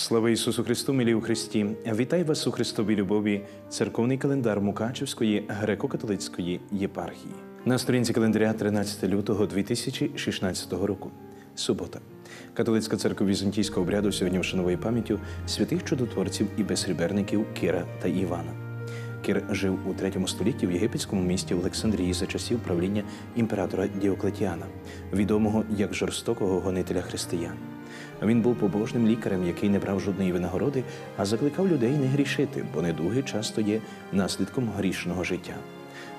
Слава Ісусу Христу, милі у Христі! Вітаю вас у Христовій любові, церковний календар Мукачевської греко-католицької єпархії. На сторінці календаря 13 лютого 2016 року. Субота. Католицька церква візантійського обряду сьогодні вшановує пам'яттю святих чудотворців і безхреберників Кира та Івана. Кир жив у третьому столітті в єгипетському місті Олександрії за часів правління імператора Діоклетіана, відомого як жорстокого гонителя християн. Він був побожним лікарем, який не брав жодної винагороди, а закликав людей не грішити, бо недуги часто є наслідком грішного життя.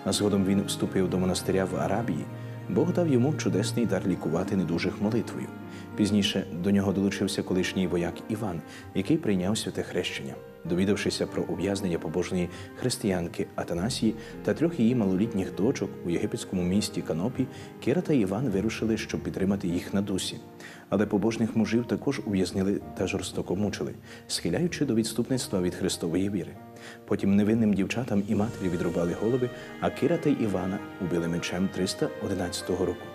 А згодом він вступив до монастиря в Арабії. Бог дав йому чудесний дар лікувати недужих молитвою. Пізніше до нього долучився колишній вояк Іван, який прийняв святе хрещення. Довідавшися про ув'язнення побожної християнки Атанасії та трьох її малолітніх дочок у єгипетському місті Канопі, Кіра та Іван вирушили, щоб підтримати їх на дусі. Але побожних мужів також ув'язнили та жорстоко мучили, схиляючи до відступництва від Христової віри. Потім невинним дівчатам і матері відрубали голови, а Кира та Івана убили мечем 311 року.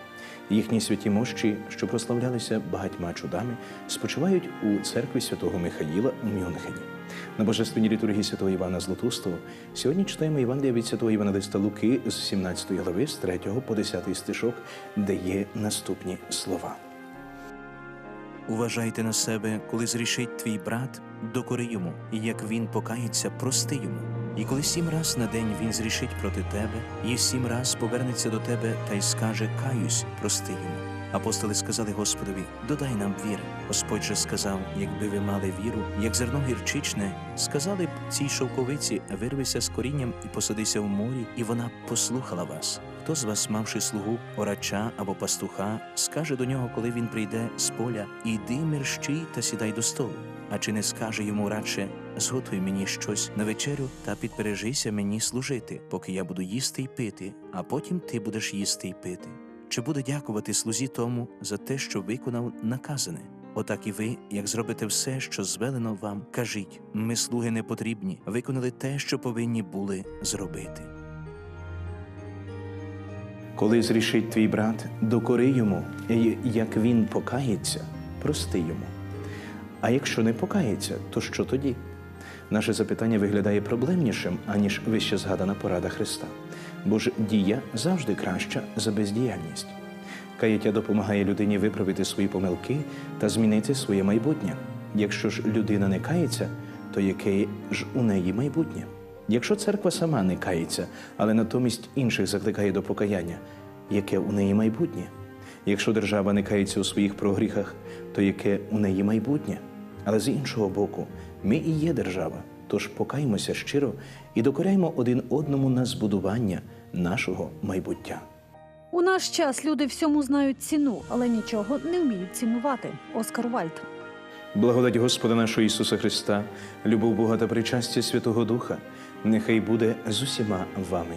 Їхні святі мощі, що прославлялися багатьма чудами, спочивають у церкві святого Михаїла у Мюнхені. На божественній літургії святого Івана Златустого сьогодні читаємо Євангелія від святого Івангелиста Луки з 17 глави, з 3 по 10 стишок, де є наступні слова. Уважайте на себе, коли зрішить твій брат, докори йому, і як він покається, прости йому. І коли сім раз на день він зрішить проти тебе, і сім раз повернеться до тебе та й скаже Каюсь, прости йому. Апостоли сказали Господові: додай нам віри. Господь же сказав: якби ви мали віру, як зерно гірчичне, сказали б цій шовковиці, вирвися з корінням і посадися в морі, і вона послухала вас. Хто з вас, мавши слугу, орача або пастуха, скаже до нього, коли він прийде з поля, іди мерщій та сідай до столу. А чи не скаже йому радше зготуй мені щось на вечерю та підпережися мені служити, поки я буду їсти й пити, а потім ти будеш їсти й пити? Чи буде дякувати слузі тому за те, що виконав наказане? Отак і ви, як зробите все, що звелено вам, кажіть: ми слуги не потрібні, виконали те, що повинні були зробити. Коли зрішить твій брат, докори йому, і як він покається, прости йому. А якщо не покається, то що тоді? Наше запитання виглядає проблемнішим, аніж вище згадана порада Христа. Бо ж дія завжди краща за бездіяльність. Каяття допомагає людині виправити свої помилки та змінити своє майбутнє. Якщо ж людина не кається, то яке ж у неї майбутнє? Якщо церква сама не кається, але натомість інших закликає до покаяння, яке у неї майбутнє? Якщо держава не кається у своїх прогріхах, то яке у неї майбутнє? Але з іншого боку, ми і є держава, тож покаймося щиро і докоряймо один одному на збудування нашого майбуття. У наш час люди всьому знають ціну, але нічого не вміють цінувати. Оскар Вальд. Благодать Господа нашого Ісуса Христа, любов Бога та причастя Святого Духа, нехай буде з усіма вами.